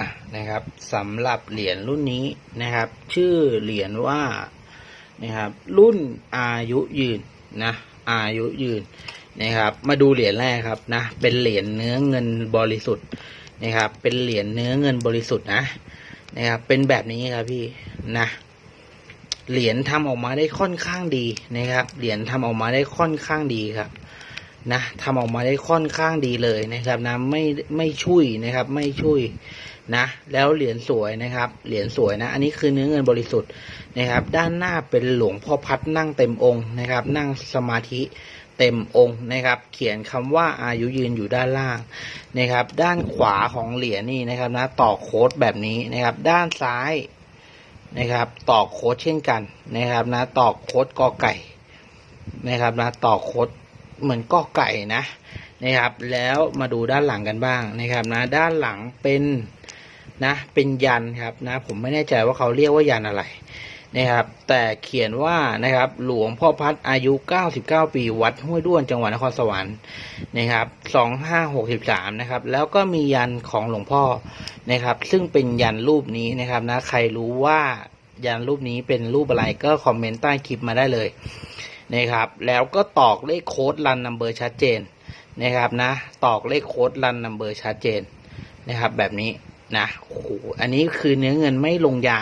อะนะครับสำหรับเหรียญรุ่นนี้นะครับ ชื่อเหรียญว่านะครับรุ่นอายุยืนนะอายุยืนนะครับ มาดูเหรียญแรกครับนะเป็นเหรียญเนื้อเงินบริสุทธิ์นะครับ เป็นเหรียญเนื้อเงินบริสุทธิ์นะนะครับ เป็นแบบนี้ครับพี่นะเหรียญทำออกมาได้ค่อนข้างดีนะครับ เหรียญทำออกมาได้ค่อนข้างดีครับ นะทำออกมาได้ค่อนข้างดีเลยนะครับนะไม่ไม่ชุยนะครับ ไม่ชุยนะ แล้วเหรียญสวยนะครับ เหรียญสวยนะ อันนี้คือเนื้อเงินบริสุทธิ์นะครับ ด้านหน้าเป็นหลวงพ่อพัดนั่งเต็มองค์นะครับ นั่งสมาธิเต็มองค์นะครับ เขียนคำว่าอายุยืนอยู่ด้านล่างนะครับ ด้านขวาของเหรียญนี่นะครับนะต่อโค้ดแบบนี้นะครับ ด้านซ้ายนะครับต่อโค้ดเช่นกันนะครับนะต่อโค้ดกอไก่นะครับนะต่อโค้ด เหมือนกอไก่นะนะครับ แล้วมาดูด้านหลังกันบ้างนะครับนะ ด้านหลังเป็นนะเป็นยันครับนะ ผมไม่แน่ใจว่าเขาเรียกว่ายันอะไรนะครับ แต่เขียนว่านะครับ หลวงพ่อพัดอายุ 99 ปีวัดห้วยด้วนจังหวัดนครสวรรค์นะครับ 2563 นะครับ แล้วก็มียันของหลวงพ่อนะครับ ซึ่งเป็นยันรูปนี้นะครับนะ ใครรู้ว่ายันรูปนี้เป็นรูปอะไรก็คอมเมนต์ใต้คลิปมาได้เลย นะครับ แล้วก็ตอกเลขโค้ดรันนัมเบอร์ชัดเจนนะครับนะ ตอกเลขโค้ดรันนัมเบอร์ชัดเจนนะครับ แบบนี้นะโอ้โหอันนี้คือเนื้อเงินไม่ลงยา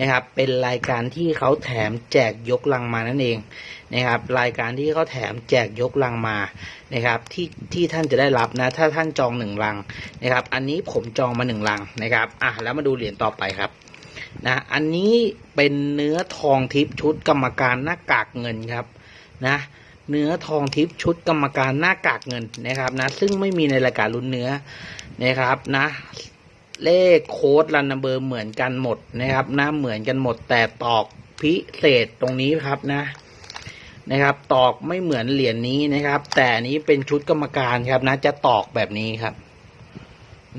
นะครับ เป็นรายการที่เขาแถมแจกยกลังมานั่นเองนะครับ รายการที่เขาแถมแจกยกลังมานะครับ ที่ที่ท่านจะได้รับนะ ถ้าท่านจองหนึ่งลังนะครับ อันนี้ผมจองมาหนึ่งลังนะครับ อะแล้วมาดูเหรียญต่อไปครับนะ อันนี้เป็นเนื้อทองทิพย์ชุดกรรมการหน้ากากเงินครับ นะเนื้อทองทิพย์ชุดกรรมการหน้ากากเงินนะครับนะ ซึ่งไม่มีในรายการลุ้นเนื้อนะครับนะ เลขโค้ดรันนัมเบอร์เหมือนกันหมดนะครับนะเหมือนกันหมดแต่ตอกพิเศษตรงนี้ครับนะนะครับ ตอกไม่เหมือนเหรียญนี้นะครับ แต่นี้เป็นชุดกรรมการครับนะ จะตอกแบบนี้ครับ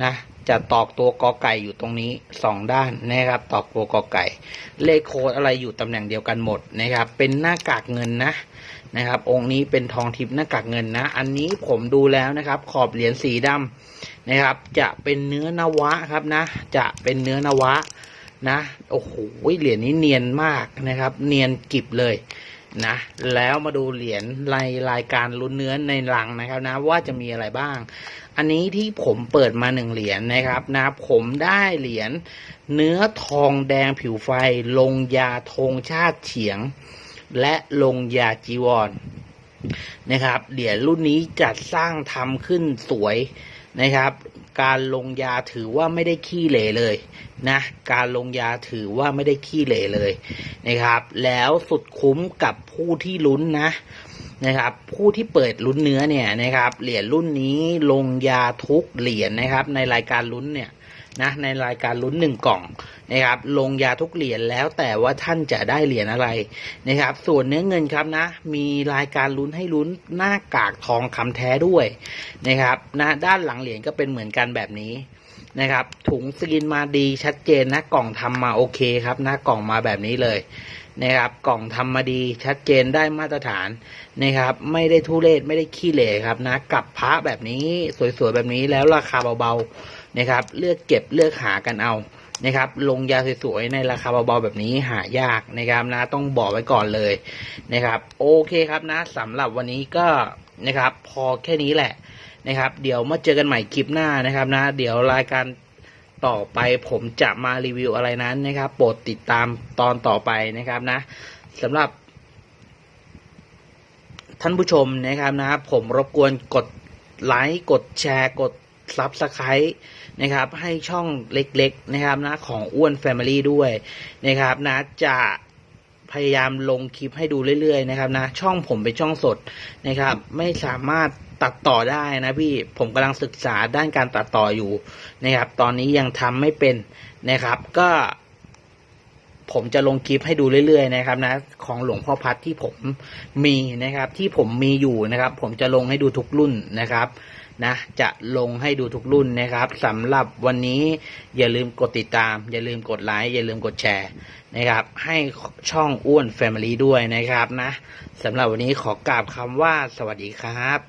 นะ จะตอกตัวกอไก่อยู่ตรงนี้สองด้านนะครับ ตอกตัวกอไก่ เลขโคดอะไรอยู่ตำแหน่งเดียวกันหมดนะครับ เป็นหน้ากากเงินนะนะครับ องค์นี้เป็นทองทิพย์หน้ากากเงินนะ อันนี้ผมดูแล้วนะครับ ขอบเหรียญสีดำนะครับ จะเป็นเนื้อนวะครับนะ จะเป็นเนื้อนวะนะ โอ้โหเหรียญนี้เนียนมากนะครับ เนียนกิบเลย นะ แล้วมาดูเหรียญรายรายการลุ้นเนื้อในหลังนะครับนะ ว่าจะมีอะไรบ้าง อันนี้ที่ผมเปิดมาหนึ่งเหรียญนะครับนะ ผมได้เหรียญเนื้อทองแดงผิวไฟ ลงยาธงชาติเฉียง และลงยาจีวรนะครับเหรียญรุ่นนี้จัดสร้างทำขึ้นสวย นะครับ การลงยาถือว่าไม่ได้ขี้เหร่เลยนะการลงยาถือว่าไม่ได้ขี้เหร่เลยนะครับ แล้วสุดคุ้มกับผู้ที่ลุ้นนะนะครับ ผู้ที่เปิดลุ้นเนื้อเนี่ยนะครับเหรียญรุ่นนี้ลงยาทุกเหรียญนะครับ ในรายการลุ้นเนี่ย นะในรายการลุ้นหนึ่งกล่องนะครับลงยาทุกเหรียญแล้วแต่ว่าท่านจะได้เหรียญอะไรนะครับ ส่วนเนื้อเงินครับนะ มีรายการลุ้นให้ลุ้นหน้ากากทองคำแท้ด้วยนะครับนะด้านหลังเหรียญก็เป็นเหมือนกันแบบนี้นะครับถุงสกินมาดีชัดเจนนะกล่องทำมาโอเคครับนะกล่องมาแบบนี้เลย นะครับ กล่องทำมาดีชัดเจนได้มาตรฐานนะครับ ไม่ได้ทุเรศไม่ได้ขี้เหร่ครับนะกับพระแบบนี้สวยๆแบบนี้แล้วราคาเบาๆนะครับ เลือกเก็บเลือกหากันเอานะครับ ลงยาสวยๆในราคาเบาๆแบบนี้หายากนะครับนะต้องบอกไว้ก่อนเลยนะครับ โอเคครับนะสำหรับวันนี้ก็นะครับ พอแค่นี้แหละนะครับ เดี๋ยวมาเจอกันใหม่คลิปหน้านะครับนะ เดี๋ยวรายการ ต่อไปผมจะมารีวิวอะไรนั้นนะครับ โปรดติดตามตอนต่อไปนะครับนะสำหรับ ท่านผู้ชมนะครับนะผมรบกวนกดไลค์กดแชร์กดซับสไครต์นะครับ ให้ช่องเล็กๆนะครับนะของอ้วนแฟมิลี่ด้วยนะครับนะจะพยายามลงคลิปให้ดูเรื่อยๆนะครับนะช่องผมเป็นช่องสดนะครับ ไม่สามารถ ตัดต่อได้นะพี่ผมกำลังศึกษาด้านการตัดต่ออยู่นะครับ ตอนนี้ยังทำไม่เป็นนะครับ ก็ ผมจะลงคลิปให้ดูเรื่อยๆนะครับ นะ ของหลวงพ่อพัดที่ผมมีนะครับ ที่ผมมีอยู่นะครับ ผมจะลงให้ดูทุกรุ่นนะครับนะจะลงให้ดูทุกรุ่นนะครับสำหรับวันนี้อย่าลืมกดติดตาม อย่าลืมกดไลค์อย่าลืมกดแชร์นะครับ ให้ช่องอ้วน Family ด้วยนะครับนะสำหรับวันนี้ขอกราบคำว่าสวัสดีครับ